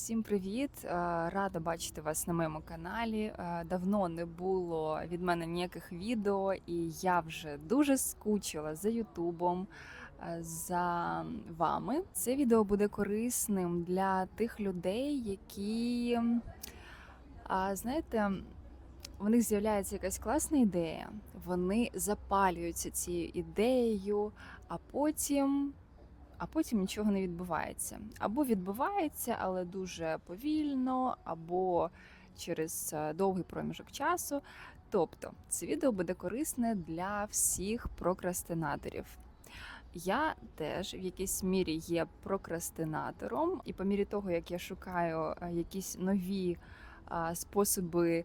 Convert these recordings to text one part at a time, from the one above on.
Всім привіт! Е, Рада бачити вас на моєму каналі. Е, Давно не було від мене ніяких відео, і я вже дуже скучила за Ютубом, е, за вами. Це відео буде корисним для тих людей, які, знаєте, у них з'являється якась класна ідея, вони запалюються цією ідеєю, а потім а потім нічого не відбувається. Або відбувається, але дуже повільно, або через е, довгий проміжок часу. Тобто, це відео буде корисне для всіх прокрастинаторів. Я теж в якійсь мірі є прокрастинатором, і по мірі того, як я шукаю е, якісь нові е, способи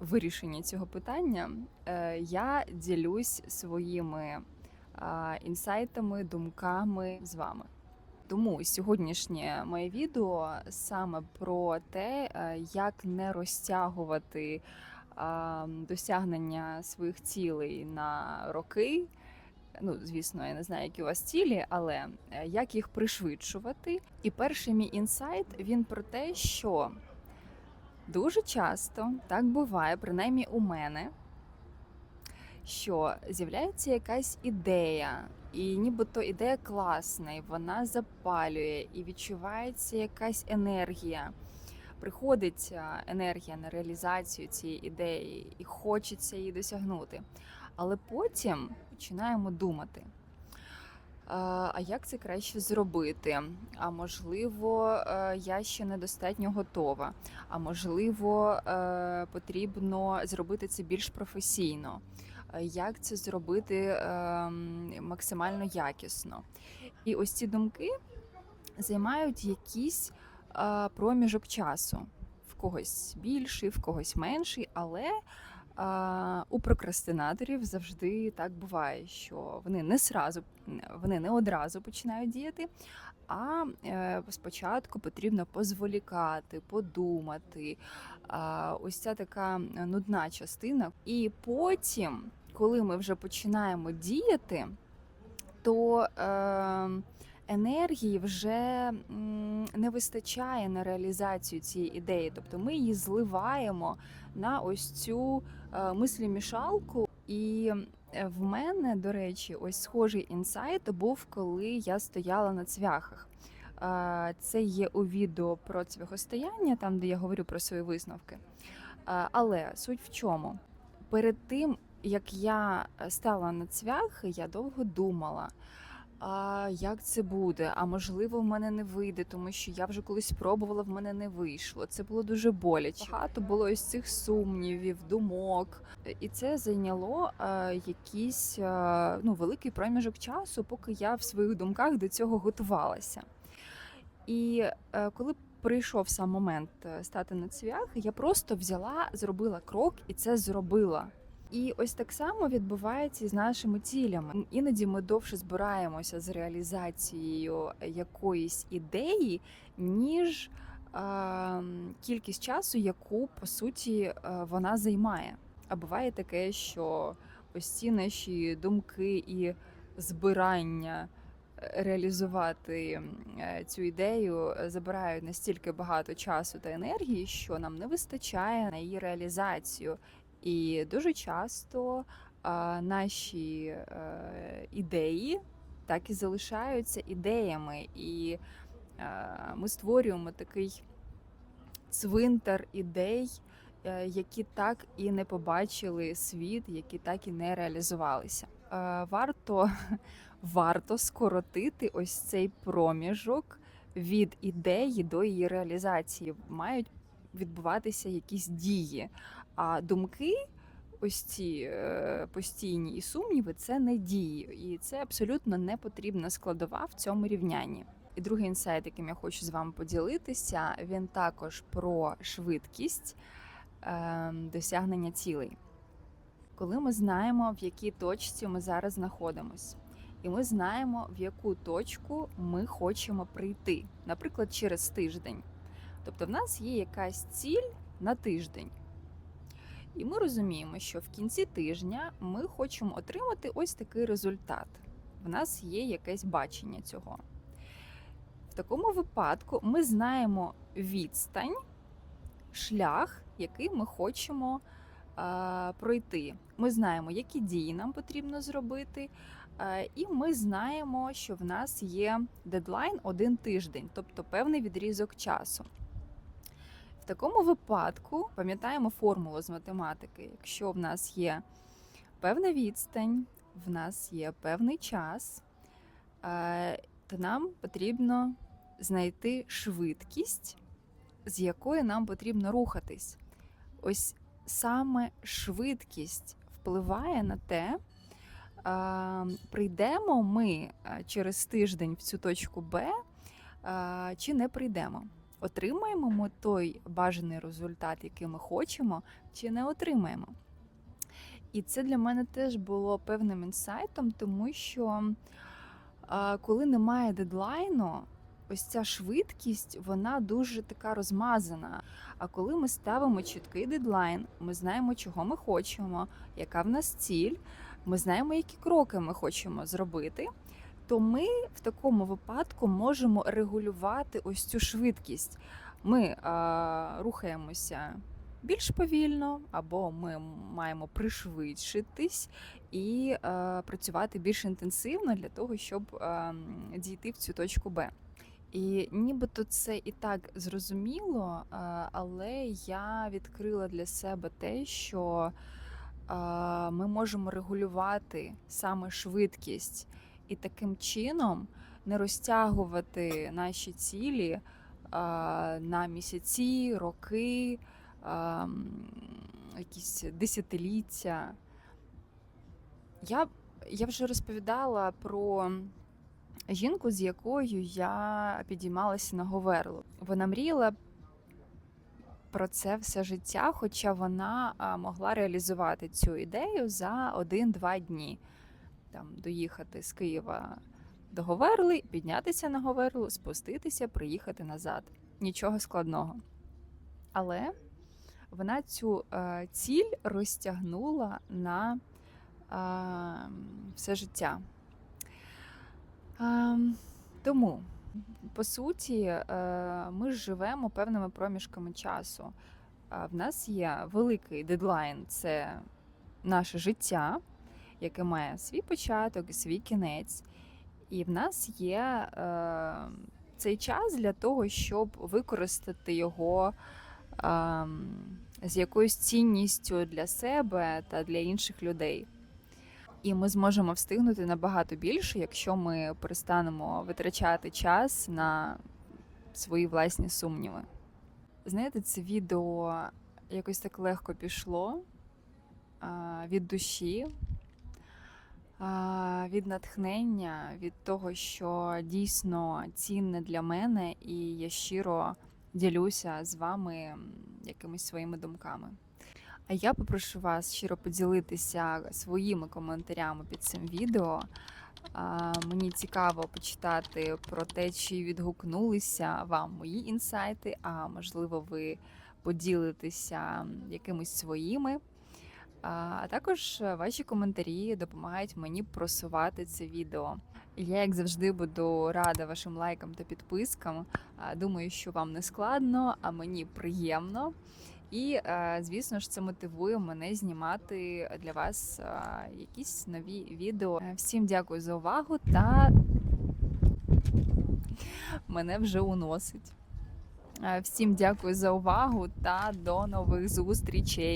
вирішення цього питання, я ділюсь своїми інсайтами, думками з вами. Тому сьогоднішнє моє відео саме про те, е, як не розтягувати досягнення своїх цілей на роки. Ну, звісно, я не знаю, які у вас цілі, але е, як їх пришвидшувати. І перший мій інсайт він про те, що дуже часто так буває, принаймні у мене що з'являється якась ідея, і нібито ідея класна, і вона запалює, і відчувається якась енергія. Приходить енергія на реалізацію цієї ідеї, і хочеться її досягнути. Але потім починаємо думати. А а як це краще зробити? А можливо, е, я ще недостатньо готова. А можливо, е, потрібно зробити це більш професійно. Е, Як це зробити ем, максимально якісно? І ось ці думки займають якийсь е, проміжок часу. В когось більший, в когось менший, але а, у прокрастинаторів завжди так буває, що вони не сразу, вони не одразу починають діяти, а е, спочатку потрібно позволікати, подумати. Ось ця така нудна частина. І потім, коли ми вже починаємо діяти, то е, енергії вже не вистачає на реалізацію цієї ідеї. Тобто ми її зливаємо на ось цю е, мислімішалку. І е, в мене, до речі, ось схожий інсайт був, коли я стояла на цвяхах. Е, Це є у відео про цвяхостояння, там де я говорю про свої висновки. Але суть в чому? Перед тим, як я стала на цвяхи, я довго думала. А як це буде? А можливо, в мене не вийде, тому що я вже колись пробувала, в мене не вийшло. Це було дуже боляче. Багато було ось цих сумнівів, думок, і це зайняло е, якийсь е, ну, великий проміжок часу, поки я в своїх думках до цього готувалася. І е, коли прийшов сам момент е, стати на цвяхи, я просто взяла, зробила крок і це зробила. І ось так само відбувається і з нашими цілями. Іноді ми довше збираємося з реалізацією якоїсь ідеї, ніж е, кількість часу, яку по суті е, вона займає. А буває таке, що ось ці наші думки і збирання е, реалізувати е, цю ідею забирають настільки багато часу та енергії, що нам не вистачає на її реалізацію. І дуже часто наші е, ідеї так і залишаються ідеями, і е, ми створюємо такий цвинтар ідей, е, які так і не побачили світ, які так і не реалізувалися. Варто, варто скоротити ось цей проміжок від ідеї до її реалізації. Мають відбуватися якісь дії. А думки, ось ці е, постійні і сумніви, це не дії, і це абсолютно не потрібна складова в цьому рівнянні. І другий інсайт, яким я хочу з вами поділитися, він також про швидкість е, досягнення цілей. Коли ми знаємо, в якій точці ми зараз знаходимось, і ми знаємо, в яку точку ми хочемо прийти, наприклад, через тиждень. Тобто, в нас є якась ціль на тиждень. І ми розуміємо, що в кінці тижня ми хочемо отримати ось такий результат. В нас є якесь бачення цього. В такому випадку ми знаємо відстань, шлях, який ми хочемо е, пройти. Ми знаємо, які дії нам потрібно зробити, е, і ми знаємо, що в нас є дедлайн один тиждень, тобто певний відрізок часу. В такому випадку пам'ятаємо формулу з математики. Якщо в нас є певна відстань, в нас є певний час, е, то нам потрібно знайти швидкість, з якою нам потрібно рухатись. Ось саме швидкість впливає на те, прийдемо ми е, через тиждень в цю точку Б, чи не прийдемо. Отримаємо ми той бажаний результат, який ми хочемо, чи не отримаємо. І це для мене теж було певним інсайтом, тому що коли немає дедлайну, ось ця швидкість, вона дуже така розмазана. А коли ми ставимо чіткий дедлайн, ми знаємо, чого ми хочемо, яка в нас ціль, ми знаємо, які кроки ми хочемо зробити, то ми в такому випадку можемо регулювати ось цю швидкість. Ми а, рухаємося більш повільно, або ми маємо пришвидшитись і е, працювати більш інтенсивно для того, щоб е, дійти в цю точку Б. І нібито це і так зрозуміло, е, але я відкрила для себе те, що е, ми можемо регулювати саме швидкість і таким чином не розтягувати наші цілі на місяці, роки, якісь десятиліття. Я, я вже розповідала про жінку, з якою я підіймалася на Говерлу. Вона мріяла про це все життя, хоча вона могла реалізувати цю ідею за один-два дні. Там доїхати з Києва до Говерли, піднятися на Говерлу, спуститися, приїхати назад. Нічого складного. Але вона цю е, ціль розтягнула на е, все життя. Е, тому, по суті, е, ми живемо певними проміжками часу. Е, В нас є великий дедлайн це наше життя, яке має свій початок і свій кінець. І в нас є е, цей час для того, щоб використати його е, з якоюсь цінністю для себе та для інших людей. І ми зможемо встигнути набагато більше, якщо ми перестанемо витрачати час на свої власні сумніви. Знаєте, це відео якось так легко пішло а, від душі, від натхнення, від того, що дійсно цінне для мене, і я щиро ділюся з вами якимись своїми думками. А я попрошу вас щиро поділитися своїми коментарями під цим відео. Мені цікаво почитати про те, чи відгукнулися вам мої інсайти, а можливо, ви поділитеся якимись своїми. А також ваші коментарі допомагають мені просувати це відео. Я, як завжди, буду рада вашим лайкам та підпискам. Думаю, що вам не складно, а мені приємно. І, е, звісно ж, це мотивує мене знімати для вас е, якісь нові відео. Е, Всім дякую за увагу та мене вже уносить. Е, Всім дякую за увагу та до нових зустрічей.